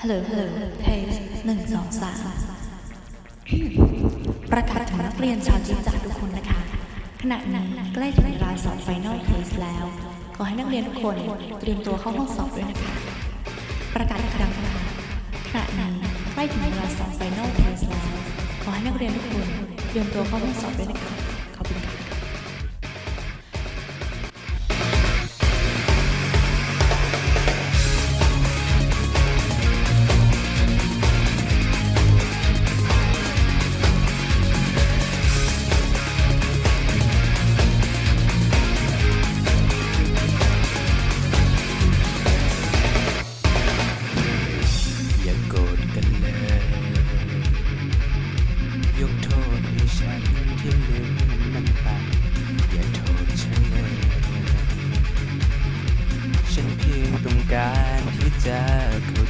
ฮัลโหลฮัลโหลเทสหนึ่งสองสามประกาศถึงนักเรียนชาวจีนจากทุกคนนะคะ ขณะนี้ใกล้ถึงเวลาสอบไฟนอลเทสแล้ว ขอให้นักเรียนทุกคนเตรียมตัวเข้าห้องสอบด้วยนะคะ ประกาศอีกครั้งนะคะขณะนี้ใกล้ถึงเวลาสอบไฟนอลเทสแล้ว ขอให้นักเรียนทุกคนเตรียมตัวเข้าห้องสอบด้วยนะคะ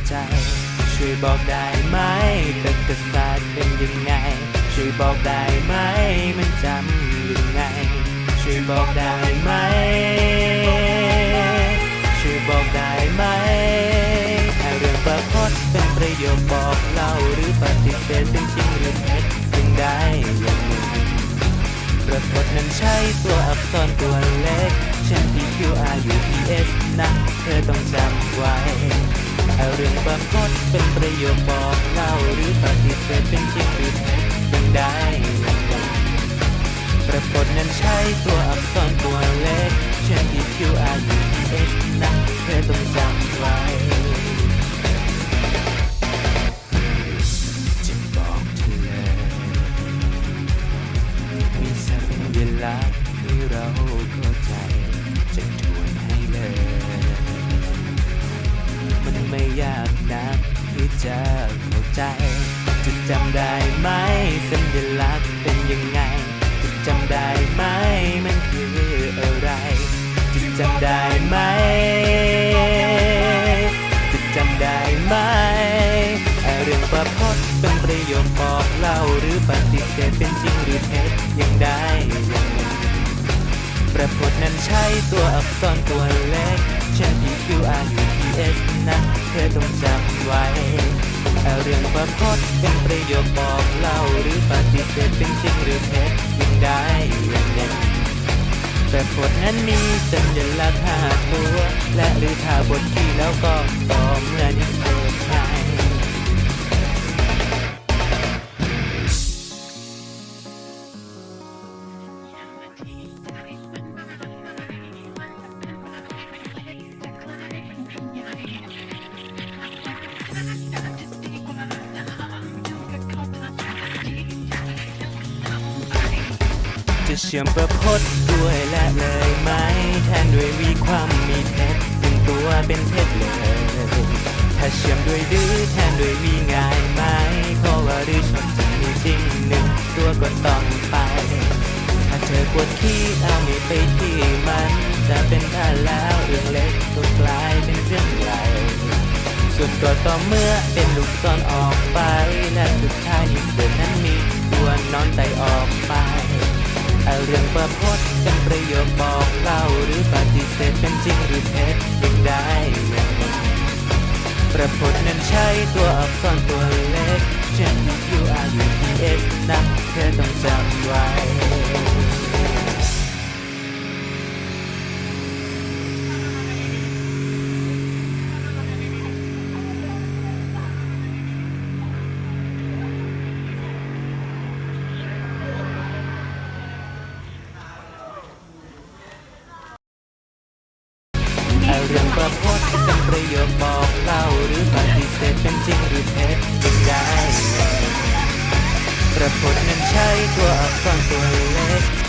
ใจ ช่วยบอกได้ไหมตึกกษัตริย์เป็นยังไง ช่วยบอกได้ไหมมันจำยังไง ช่วยบอกได้ไหม ช่วยบอกได้ไหมถ้าเรื่องประพจน์เป็นประโยคบอกเล่าหรือปฏิเสธเป็นจริงหรือเท็จจึงได้อย่างหนึ่งประพจน์นั้นใช้ตัวอักษรตัวเล็กเช่น P Q R U T S นะ เธอต้องจำไว้ เรื่องประพจน์เป็นประโยคบอกเล่าหรือปฏิเสธเป็นจริงหรือเท็จจึงได้ประพจน์นั้นใช้ตัวอักษรตัวเล็กเช่น P Q R U T S นะเธอต้องจำไว้จะบอกเธอเลยมีสัญลักษณ์ที่เราเยากนักที่จะเข้าใจ จะจำได้ไหมสัญลักษณ์เป็นยังไง จะจำได้ไหมมันคืออะไร จะจำได้ไหม จะจำได้ไหมไอเรื่องประพจน์เป็นประโยคบอกเล่าหรือปฏิเสธเป็นจริงหรือเท็จยังได้ย่างประพจน์นั้นใช้ตัวอักษรตัวเล็กเช่น P Q R U T S นะเธอต้องจำไว้เอาเรื่องความพจน์เป็นประโยคบอกเล่าหรือปฏิเสธเป็นจริงหรือเท็จยังได้อย่างไงแต่บทน์นั้นมีสัญลักษณ์ห้าตัว และหรือถ้าบทที่แล้วก็ต่อเมื่อนี้เกิด เชื่อมประพจน์ด้วยและเลยไหมแทนด้วยวีความมีเท็จถึงตัวเป็นเท็จเลยถ้าเชื่อมด้วยดื้อแทนด้วยวีง่ายไหมเพราะว่าดื้อชอบจะมีจริงหนึ่งตัวก็ต้องไป ถ้าเธอกวดขี้เอาไม่ไปที่มันจะเป็นท่าแล้วเรื่องเล็กก็กลายเป็นเรื่องใหญ่สุดก็ต่อเมื่อเป็นลูกศรออกไปและสุดท้ายยิ่งเดินนั้นมีตัวนอนไตออกไป เรื่องประพจน์เป็นประโยคบอกเล่าหรือปฏิเสธเป็นจริงหรือเท็จยังได้ประพจน์นั้นใช้ตัวอักษรตัวเล เรื่องประพจน์เป็นประโยคบอกเล่าหรือปฏิเสธเป็นจริงหรือเท็จยังได้ประพจน์นั้นใช้ตัวอักษรตัวเล็ก